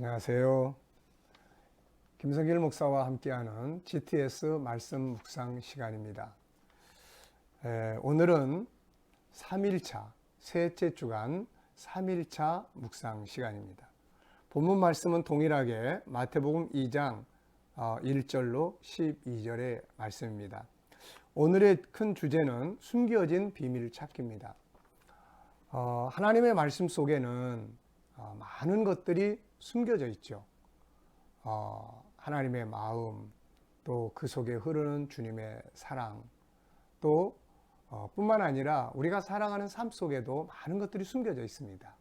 안녕하세요. 김성길 목사와 함께하는 GTS 말씀 묵상 시간입니다. 에, 오늘은 3일차, 셋째 주간 3일차 묵상 시간입니다. 본문 말씀은 동일하게 마태복음 2장 1절로 12절의 말씀입니다. 오늘의 큰 주제는 숨겨진 비밀 찾기입니다. 어, 하나님의 말씀 속에는 어, 많은 것들이 숨겨져 있죠. 어, 하나님의 마음, 또 그 속에 흐르는 주님의 사랑, 또 어, 뿐만 아니라 우리가 살아가는 삶 속에도 많은 것들이 숨겨져 있습니다.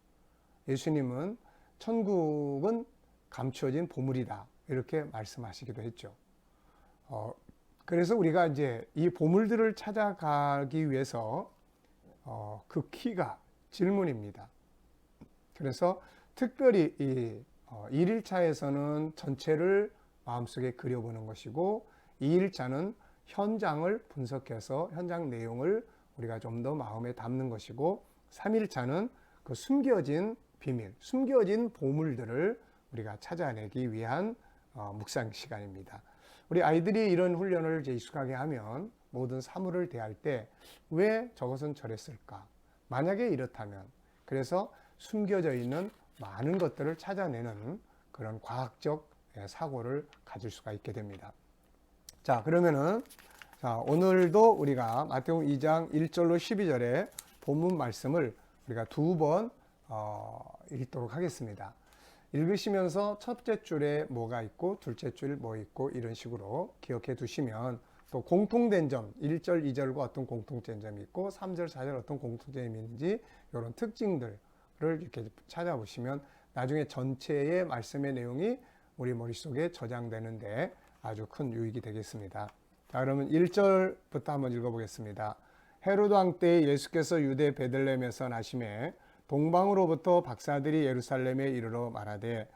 예수님은 천국은 감추어진 보물이다. 이렇게 말씀하시기도 했죠. 어, 그래서 우리가 이제 이 보물들을 찾아가기 위해서 어, 그 키가 질문입니다. 그래서 특별히 이 어, 1일차에서는 전체를 마음속에 그려보는 것이고 2일차는 현장을 분석해서 현장 내용을 우리가 좀 더 마음에 담는 것이고 3일차는 그 숨겨진 비밀, 숨겨진 보물들을 우리가 찾아내기 위한 어, 묵상 시간입니다. 우리 아이들이 이런 훈련을 이제 익숙하게 하면 모든 사물을 대할 때 왜 저것은 저랬을까? 만약에 이렇다면 그래서 숨겨져 있는 많은 것들을 찾아내는 그런 과학적 예, 사고를 가질 수가 있게 됩니다. 자, 그러면은 자, 오늘도 우리가 마태복음 2장 1절로 12절의 본문 말씀을 우리가 두번 어, 읽도록 하겠습니다. 읽으시면서 첫째 줄에 뭐가 있고 둘째 줄 뭐 있고 이런 식으로 기억해 두시면 또 공통된 점 1절, 2절과 어떤 공통된 점이 있고 3절, 4절 어떤 공통점이 있는지 이런 특징들을 이렇게 찾아보시면 나중에 전체의 말씀의 내용이 우리 머릿속에 저장되는데 아주 큰 유익이 되겠습니다. 자, 그러면 1절부터 한번 읽어보겠습니다. 헤로드 왕 때에 예수께서 유대 베들레헴에서 나심에 동방으로부터 박사들이 예루살렘에 이르러 말하되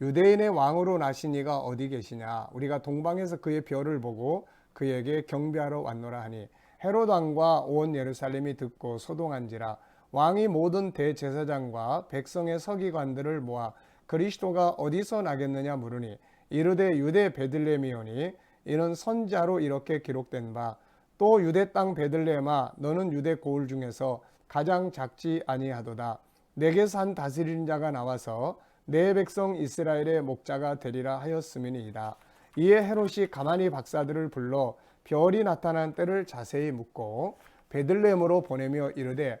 유대인의 왕으로 나신 이가 어디 계시냐 우리가 동방에서 그의 별을 보고 그에게 경배하러 왔노라 하니 헤롯 왕과 온 예루살렘이 듣고 소동한지라 왕이 모든 대제사장과 백성의 서기관들을 모아 그리스도가 어디서 나겠느냐 물으니 이르되 유대 베들레헴이오니 이는 선자로 이렇게 기록된 바 또 유대 땅 베들레헴아 너는 유대 고을 중에서 가장 작지 아니하도다. 내게서 한 다스리는 자가 나와서 내 백성 이스라엘의 목자가 되리라 하였음이니이다. 이에 헤롯이 가만히 박사들을 불러 별이 나타난 때를 자세히 묻고 베들레헴으로 보내며 이르되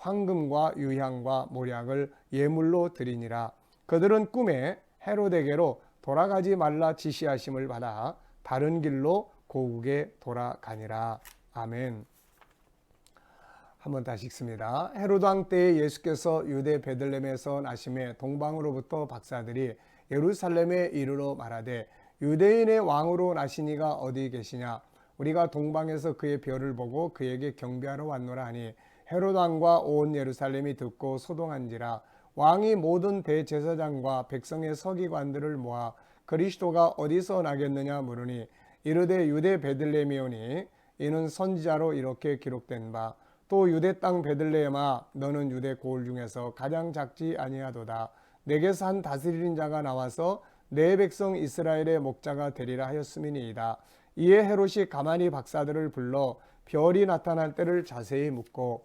황금과 유향과 모략을 예물로 드리니라. 그들은 꿈에 헤로데게로 돌아가지 말라 지시하심을 받아 다른 길로 고국에 돌아가니라. 아멘. 한번 다시 읽습니다. 헤로드 왕 때에 예수께서 유대 베들렘에서 나심에 동방으로부터 박사들이 예루살렘에 이르러 말하되 유대인의 왕으로 나시니가 어디 계시냐 우리가 동방에서 그의 별을 보고 그에게 경배하러 왔노라 하니 헤롯 왕과 온 예루살렘이 듣고 소동한지라 왕이 모든 대제사장과 백성의 서기관들을 모아 그리스도가 어디서 나겠느냐 물으니 이르되 유대 베들레헴이오니 이는 선지자로 이렇게 기록된 바 또 유대 땅 베들레헴아 너는 유대 고을 중에서 가장 작지 아니하도다. 내게서 한 다스리는 자가 나와서 내 백성 이스라엘의 목자가 되리라 하였음이니이다. 이에 헤롯이 가만히 박사들을 불러 별이 나타날 때를 자세히 묻고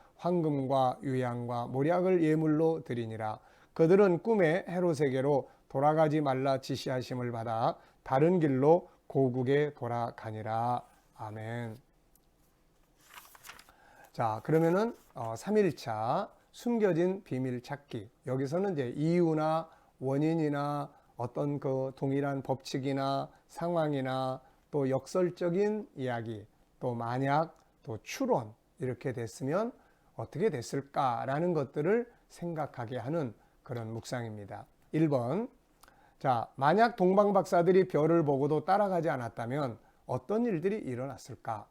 황금과 유향과 모략을 예물로 드리니라. 그들은 꿈에 헤롯에게로 돌아가지 말라 지시하심을 받아 다른 길로 고국에 돌아가니라. 아멘. 자, 그러면은 어, 3일차 숨겨진 비밀 찾기. 여기서는 이제 이유나 원인이나 어떤 그 동일한 법칙이나 상황이나 또 역설적인 이야기, 또 만약, 또 추론 이렇게 됐으면 어떻게 됐을까라는 것들을 생각하게 하는 그런 묵상입니다. 1번. 자, 만약 동방 박사들이 별을 보고도 따라가지 않았다면 어떤 일들이 일어났을까?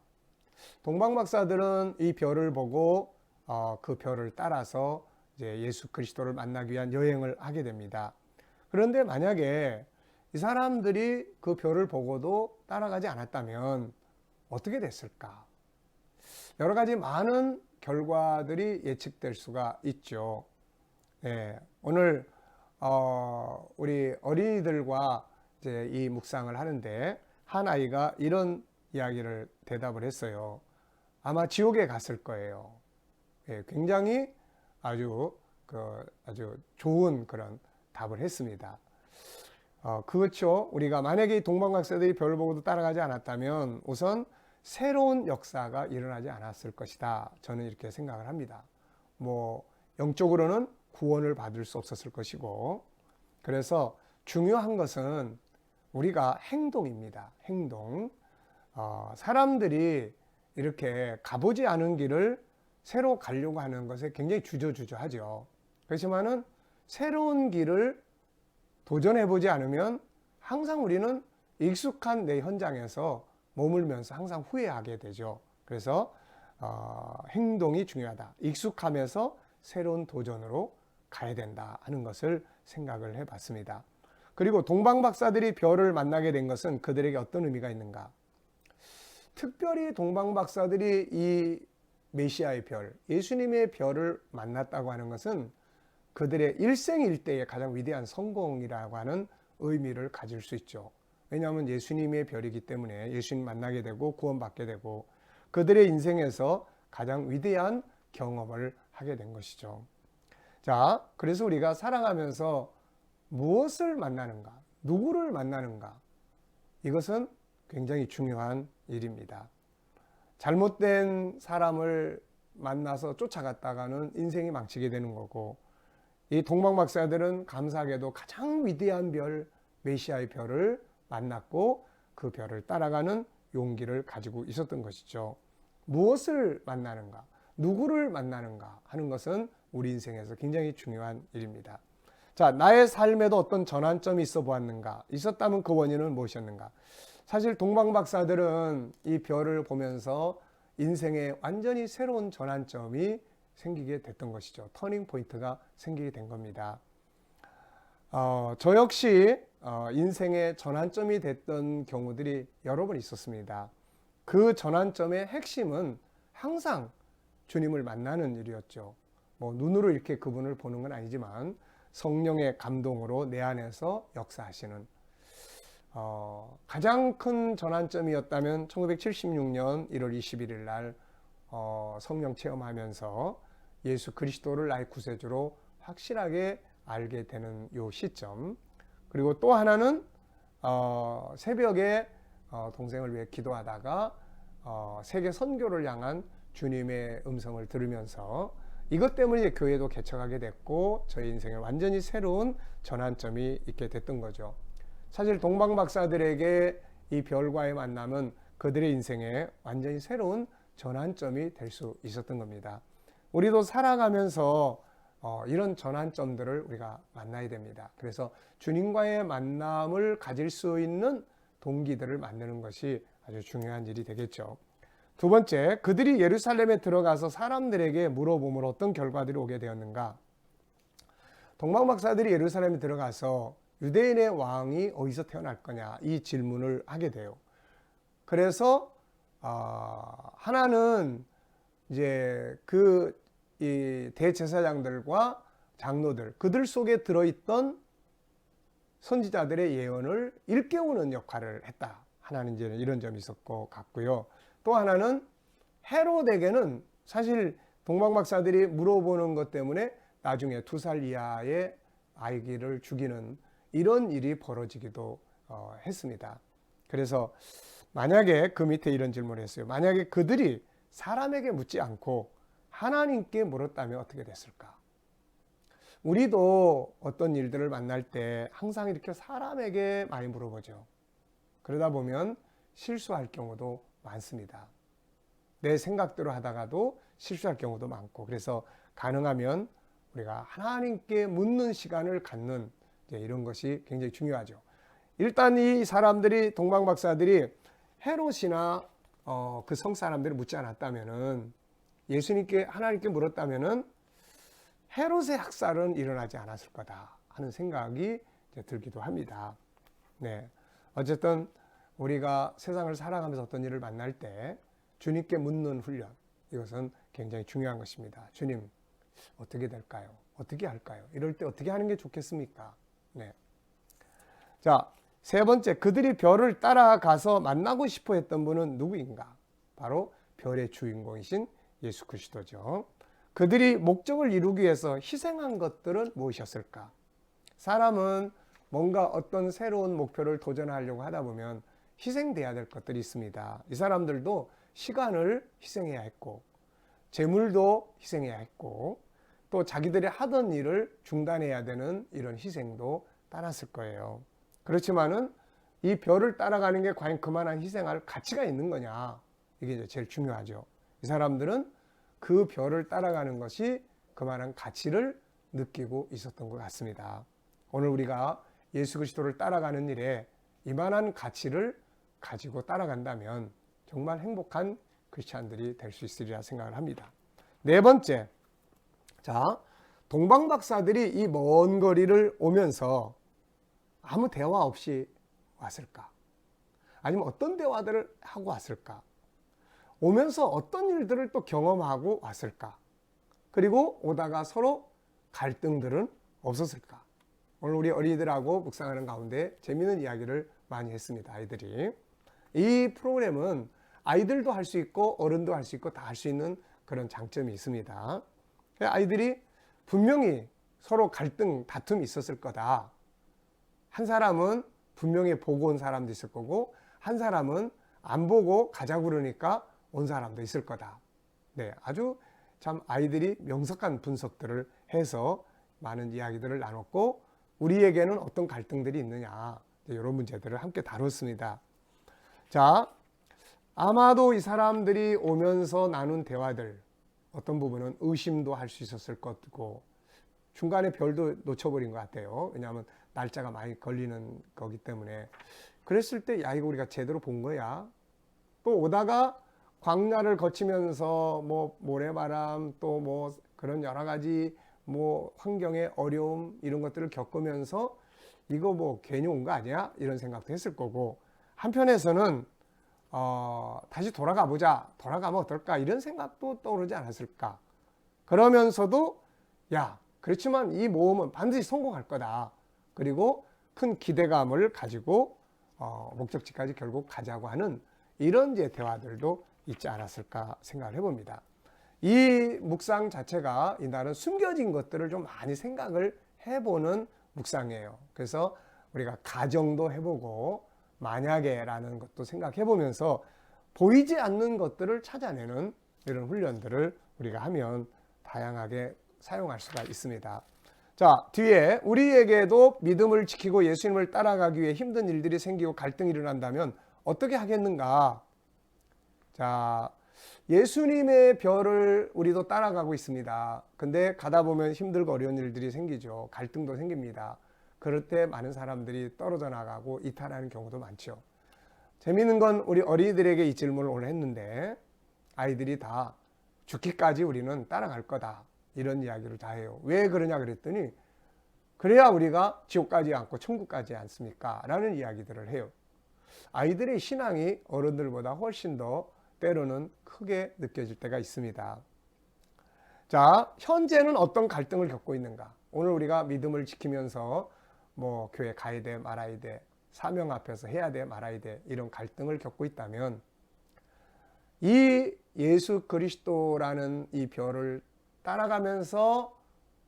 동방 박사들은 이 별을 보고 어, 그 별을 따라서 이제 예수 그리스도를 만나기 위한 여행을 하게 됩니다. 그런데 만약에 이 사람들이 그 별을 보고도 따라가지 않았다면 어떻게 됐을까? 여러 가지 많은 결과들이 예측될 수가 있죠. 네, 오늘 어, 우리 어린이들과 이제 이 묵상을 하는데 한 아이가 이런 이야기를 대답을 했어요. 아마 지옥에 갔을 거예요. 예, 굉장히 아주 그 아주 좋은 그런 답을 했습니다. 어, 그렇죠. 우리가 만약에 이 동방박사들이 별 보고도 따라가지 않았다면 우선 새로운 역사가 일어나지 않았을 것이다. 저는 이렇게 생각을 합니다. 뭐 영적으로는 구원을 받을 수 없었을 것이고 그래서 중요한 것은 우리가 행동입니다. 행동. 어, 사람들이 이렇게 가보지 않은 길을 새로 가려고 하는 것에 굉장히 주저주저하죠. 그렇지만은 새로운 길을 도전해 보지 않으면 항상 우리는 익숙한 내 현장에서 머물면서 항상 후회하게 되죠. 그래서 어, 행동이 중요하다. 익숙함에서 새로운 도전으로 가야 된다 하는 것을 생각을 해봤습니다. 그리고 동방 박사들이 별을 만나게 된 것은 그들에게 어떤 의미가 있는가? 특별히 동방 박사들이 이 메시아의 별, 예수님의 별을 만났다고 하는 것은 그들의 일생일대의 가장 위대한 성공이라고 하는 의미를 가질 수 있죠. 왜냐하면 예수님의 별이기 때문에 예수님 만나게 되고 구원받게 되고 그들의 인생에서 가장 위대한 경험을 하게 된 것이죠. 자, 그래서 우리가 살아가면서 무엇을 만나는가, 누구를 만나는가, 이것은 굉장히 중요한 일입니다. 잘못된 사람을 만나서 쫓아갔다가는 인생이 망치게 되는 거고, 이 동방박사들은 감사하게도 가장 위대한 별, 메시아의 별을 만났고 그 별을 따라가는 용기를 가지고 있었던 것이죠. 무엇을 만나는가, 누구를 만나는가 하는 것은 우리 인생에서 굉장히 중요한 일입니다. 자, 나의 삶에도 어떤 전환점이 있어 보았는가? 있었다면 그 원인은 무엇이었는가? 사실 동방 박사들은 이 별을 보면서 인생에 완전히 새로운 전환점이 생기게 됐던 것이죠. 터닝 포인트가 생기게 된 겁니다. 어, 저 역시 어, 인생의 전환점이 됐던 경우들이 여러 번 있었습니다. 그 전환점의 핵심은 항상 주님을 만나는 일이었죠. 뭐 눈으로 이렇게 그분을 보는 건 아니지만 성령의 감동으로 내 안에서 역사하시는 어, 가장 큰 전환점이었다면 1976년 1월 21일 날 어, 성령 체험하면서 예수 그리스도를 나의 구세주로 확실하게 알게 되는 요 시점. 그리고 또 하나는 어, 새벽에 어, 동생을 위해 기도하다가 어, 세계 선교를 향한 주님의 음성을 들으면서 이것 때문에 교회도 개척하게 됐고 저희 인생에 완전히 새로운 전환점이 있게 됐던 거죠. 사실 동방 박사들에게 이 별과의 만남은 그들의 인생에 완전히 새로운 전환점이 될 수 있었던 겁니다. 우리도 살아가면서 어, 이런 전환점들을 우리가 만나야 됩니다. 그래서 주님과의 만남을 가질 수 있는 동기들을 만드는 것이 아주 중요한 일이 되겠죠. 두 번째, 그들이 예루살렘에 들어가서 사람들에게 물어보면 어떤 결과들이 오게 되었는가? 동방 박사들이 예루살렘에 들어가서 유대인의 왕이 어디서 태어날 거냐 이 질문을 하게 돼요. 그래서 어, 하나는 이제 그 대제사장들과 장로들 그들 속에 들어있던 선지자들의 예언을 일깨우는 역할을 했다. 하나는 이제 이런 점이 있었고 같고요. 또 하나는 헤로데게는 사실 동방박사들이 물어보는 것 때문에 나중에 두 살 이하의 아이를 죽이는 이런 일이 벌어지기도 어, 했습니다. 그래서 만약에 그 밑에 이런 질문을 했어요. 만약에 그들이 사람에게 묻지 않고 하나님께 물었다면 어떻게 됐을까? 우리도 어떤 일들을 만날 때 항상 이렇게 사람에게 많이 물어보죠. 그러다 보면 실수할 경우도 많습니다. 내 생각대로 하다가도 실수할 경우도 많고 그래서 가능하면 우리가 하나님께 묻는 시간을 갖는 이런 것이 굉장히 중요하죠. 일단 이 사람들이 동방 박사들이 헤롯이나 어, 그 성 사람들이 묻지 않았다면은 예수님께 하나님께 물었다면은 헤롯의 학살은 일어나지 않았을 거다 하는 생각이 들기도 합니다. 네, 어쨌든 우리가 세상을 살아가면서 어떤 일을 만날 때 주님께 묻는 훈련 이것은 굉장히 중요한 것입니다. 주님 어떻게 될까요? 어떻게 할까요? 이럴 때 어떻게 하는 게 좋겠습니까? 네. 자, 세 번째, 그들이 별을 따라가서 만나고 싶어 했던 분은 누구인가? 바로 별의 주인공이신 예수 그리스도죠. 그들이 목적을 이루기 위해서 희생한 것들은 무엇이었을까? 사람은 뭔가 어떤 새로운 목표를 도전하려고 하다 보면 희생돼야 될 것들이 있습니다. 이 사람들도 시간을 희생해야 했고, 재물도 희생해야 했고, 또 자기들이 하던 일을 중단해야 되는 이런 희생도 따랐을 거예요. 그렇지만은 이 별을 따라가는 게 과연 그만한 희생할 가치가 있는 거냐? 이게 이제 제일 중요하죠. 이 사람들은 그 별을 따라가는 것이 그만한 가치를 느끼고 있었던 것 같습니다. 오늘 우리가 예수 그리스도를 따라가는 일에 이만한 가치를 가지고 따라간다면 정말 행복한 크리스찬들이 될 수 있으리라 생각을 합니다. 네 번째, 자 동방 박사들이 이 먼 거리를 오면서 아무 대화 없이 왔을까? 아니면 어떤 대화들을 하고 왔을까? 오면서 어떤 일들을 또 경험하고 왔을까? 그리고 오다가 서로 갈등들은 없었을까? 오늘 우리 어린이들하고 묵상하는 가운데 재미있는 이야기를 많이 했습니다. 아이들이. 이 프로그램은 아이들도 할 수 있고 어른도 할 수 있고 다 할 수 있는 그런 장점이 있습니다. 아이들이 분명히 서로 갈등, 다툼이 있었을 거다. 한 사람은 분명히 보고 온 사람도 있을 거고, 한 사람은 안 보고 가자고 그러니까 온 사람도 있을 거다. 네, 아주 참 아이들이 명석한 분석들을 해서 많은 이야기들을 나눴고, 우리에게는 어떤 갈등들이 있느냐, 이런 문제들을 함께 다뤘습니다. 자, 아마도 이 사람들이 오면서 나눈 대화들, 어떤 부분은 의심도 할 수 있었을 것고, 중간에 별도 놓쳐버린 것 같아요. 왜냐하면 날짜가 많이 걸리는 거기 때문에. 그랬을 때, 야, 이거 우리가 제대로 본 거야. 또 오다가 광야를 거치면서 뭐 모래바람 또 뭐 그런 여러 가지 뭐 환경의 어려움 이런 것들을 겪으면서 이거 뭐 괜히 온 거 아니야? 이런 생각도 했을 거고 한편에서는 어, 다시 돌아가 보자. 돌아가면 어떨까? 이런 생각도 떠오르지 않았을까? 그러면서도 야, 그렇지만 이 모험은 반드시 성공할 거다. 그리고 큰 기대감을 가지고 어, 목적지까지 결국 가자고 하는 이런 이제 대화들도 있지 않았을까 생각을 해봅니다. 이 묵상 자체가 이날은 숨겨진 것들을 좀 많이 생각을 해보는 묵상이에요. 그래서 우리가 가정도 해보고 만약에라는 것도 생각해 보면서 보이지 않는 것들을 찾아내는 이런 훈련들을 우리가 하면 다양하게 사용할 수가 있습니다. 자, 뒤에 우리에게도 믿음을 지키고 예수님을 따라가기 위해 힘든 일들이 생기고 갈등이 일어난다면 어떻게 하겠는가? 자, 예수님의 별을 우리도 따라가고 있습니다. 근데 가다 보면 힘들고 어려운 일들이 생기죠. 갈등도 생깁니다. 그럴 때 많은 사람들이 떨어져 나가고 이탈하는 경우도 많죠. 재미있는 건 우리 어린이들에게 이 질문을 오늘 했는데 아이들이 다 죽기까지 우리는 따라갈 거다. 이런 이야기를 다 해요. 왜 그러냐 그랬더니 그래야 우리가 지옥까지 않고 천국까지 않습니까? 라는 이야기들을 해요. 아이들의 신앙이 어른들보다 훨씬 더 때로는 크게 느껴질 때가 있습니다. 자, 현재는 어떤 갈등을 겪고 있는가? 오늘 우리가 믿음을 지키면서 뭐 교회 가야 돼 말아야 돼 사명 앞에서 해야 돼 말아야 돼 이런 갈등을 겪고 있다면 이 예수 그리스도라는 이 별을 따라가면서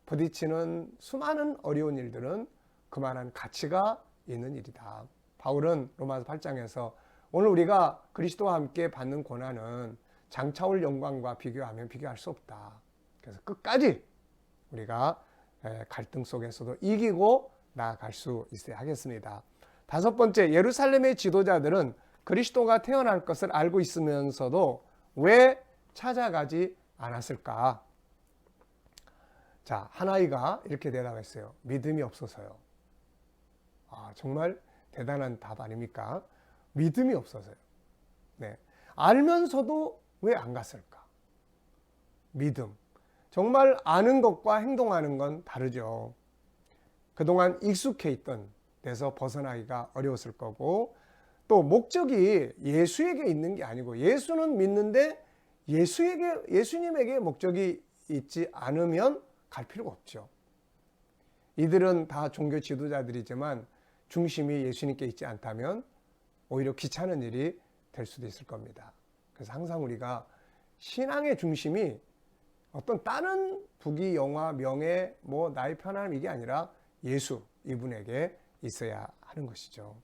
부딪히는 수많은 어려운 일들은 그만한 가치가 있는 일이다. 바울은 로마서 8장에서 오늘 우리가 그리스도와 함께 받는 고난은 장차올 영광과 비교하면 비교할 수 없다. 그래서 끝까지 우리가 에, 갈등 속에서도 이기고 나아갈 수 있어야 하겠습니다. 다섯 번째, 예루살렘의 지도자들은 그리스도가 태어날 것을 알고 있으면서도 왜 찾아가지 않았을까? 자, 하나이가 이렇게 대답했어요. 믿음이 없어서요. 아, 정말 대단한 답 아닙니까? 믿음이 없어서요. 네. 알면서도 왜 안 갔을까? 믿음. 정말 아는 것과 행동하는 건 다르죠. 그동안 익숙해 있던 데서 벗어나기가 어려웠을 거고, 또 목적이 예수에게 있는 게 아니고, 예수는 믿는데 예수에게, 예수님에게 목적이 있지 않으면 갈 필요가 없죠. 이들은 다 종교 지도자들이지만 중심이 예수님께 있지 않다면 오히려 귀찮은 일이 될 수도 있을 겁니다. 그래서 항상 우리가 신앙의 중심이 어떤 다른 부귀, 영화, 명예, 뭐 나의 편안함 이게 아니라 예수 이분에게 있어야 하는 것이죠.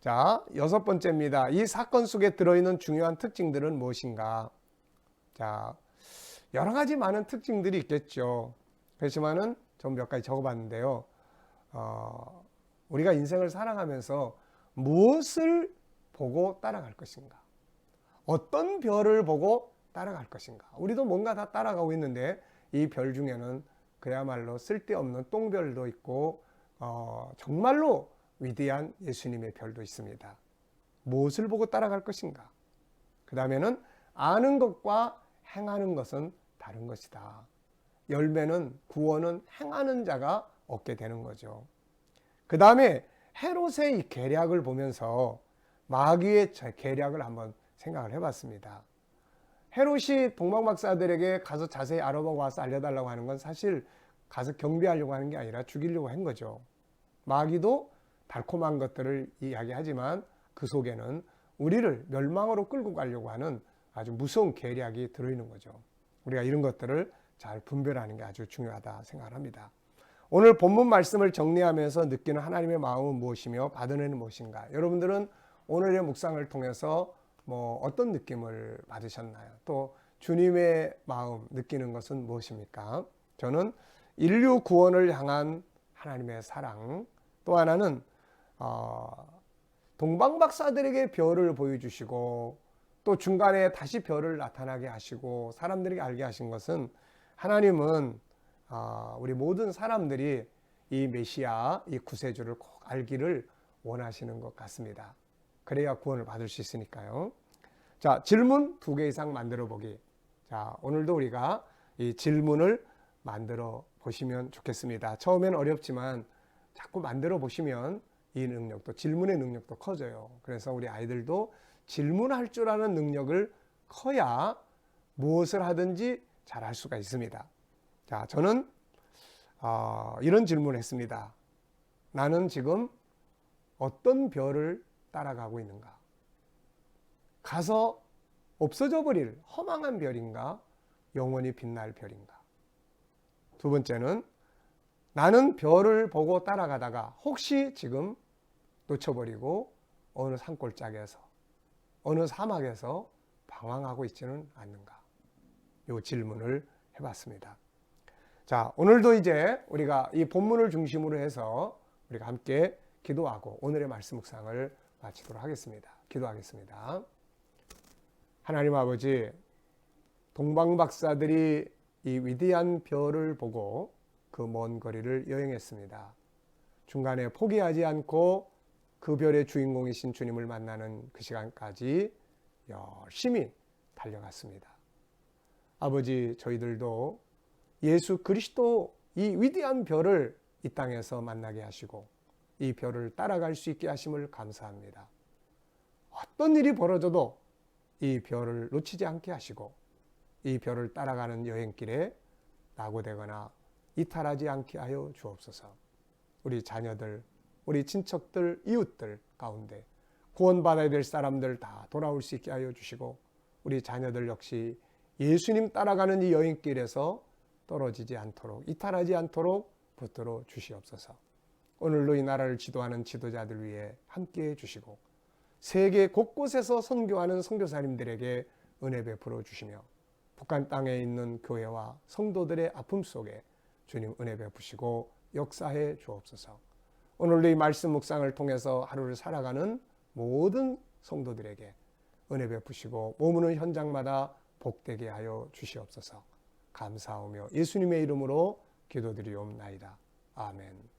자, 여섯 번째입니다. 이 사건 속에 들어있는 중요한 특징들은 무엇인가? 자, 여러 가지 많은 특징들이 있겠죠. 그렇지만은 전몇 가지 적어봤는데요. 어, 우리가 인생을 살아가면서 무엇을 보고 따라갈 것인가? 어떤 별을 보고 따라갈 것인가? 우리도 뭔가 다 따라가고 있는데 이 별 중에는 그야말로 쓸데없는 똥별도 있고 어, 정말로 위대한 예수님의 별도 있습니다. 무엇을 보고 따라갈 것인가? 그 다음에는 아는 것과 행하는 것은 다른 것이다. 열매는 구원은 행하는 자가 얻게 되는 거죠. 그 다음에 헤롯의 이 계략을 보면서 마귀의 계략을 한번 생각을 해봤습니다. 헤롯이 동방박사들에게 가서 자세히 알아보고 와서 알려달라고 하는 건 사실 가서 경비하려고 하는 게 아니라 죽이려고 한 거죠. 마귀도 달콤한 것들을 이야기하지만 그 속에는 우리를 멸망으로 끌고 가려고 하는 아주 무서운 계략이 들어있는 거죠. 우리가 이런 것들을 잘 분별하는 게 아주 중요하다 생각합니다. 오늘 본문 말씀을 정리하면서 느끼는 하나님의 마음은 무엇이며 받은 무엇인가? 여러분들은 오늘의 묵상을 통해서 뭐 어떤 느낌을 받으셨나요? 또 주님의 마음 느끼는 것은 무엇입니까? 저는 인류 구원을 향한 하나님의 사랑, 또 하나는 어, 동방박사들에게 별을 보여주시고 또 중간에 다시 별을 나타나게 하시고 사람들에게 알게 하신 것은 하나님은 어, 우리 모든 사람들이 이 메시아, 이 구세주를 꼭 알기를 원하시는 것 같습니다. 그래야 구원을 받을 수 있으니까요. 자, 질문 두 개 이상 만들어 보기. 자, 오늘도 우리가 이 질문을 만들어 보시면 좋겠습니다. 처음엔 어렵지만 자꾸 만들어 보시면 이 능력도, 질문의 능력도 커져요. 그래서 우리 아이들도 질문할 줄 아는 능력을 커야 무엇을 하든지 잘할 수가 있습니다. 자, 저는 어, 이런 질문을 했습니다. 나는 지금 어떤 별을 따라가고 있는가? 가서 없어져 버릴 허망한 별인가? 영원히 빛날 별인가? 두 번째는 나는 별을 보고 따라가다가 혹시 지금 놓쳐버리고 어느 산골짜기에서 어느 사막에서 방황하고 있지는 않는가? 이 질문을 해봤습니다. 자, 오늘도 이제 우리가 이 본문을 중심으로 해서 우리가 함께 기도하고 오늘의 말씀 묵상을 마치도록 하겠습니다. 기도하겠습니다. 하나님 아버지, 동방박사들이 이 위대한 별을 보고 그 먼 거리를 여행했습니다. 중간에 포기하지 않고 그 별의 주인공이신 주님을 만나는 그 시간까지 열심히 달려갔습니다. 아버지, 저희들도 예수 그리스도 이 위대한 별을 이 땅에서 만나게 하시고 이 별을 따라갈 수 있게 하심을 감사합니다. 어떤 일이 벌어져도 이 별을 놓치지 않게 하시고 이 별을 따라가는 여행길에 낙오되거나 이탈하지 않게 하여 주옵소서. 우리 자녀들, 우리 친척들, 이웃들 가운데 구원받아야 될 사람들 다 돌아올 수 있게 하여 주시고 우리 자녀들 역시 예수님 따라가는 이 여행길에서 떨어지지 않도록 이탈하지 않도록 붙들어 주시옵소서. 오늘도 이 나라를 지도하는 지도자들 위해 함께 해 주시고 세계 곳곳에서 선교하는 선교사님들에게 은혜 베풀어 주시며 북한 땅에 있는 교회와 성도들의 아픔 속에 주님 은혜 베푸시고 역사해 주옵소서. 오늘도 이 말씀 묵상을 통해서 하루를 살아가는 모든 성도들에게 은혜 베푸시고 머무는 현장마다 복되게 하여 주시옵소서. 감사하며 예수님의 이름으로 기도드리옵나이다. 아멘.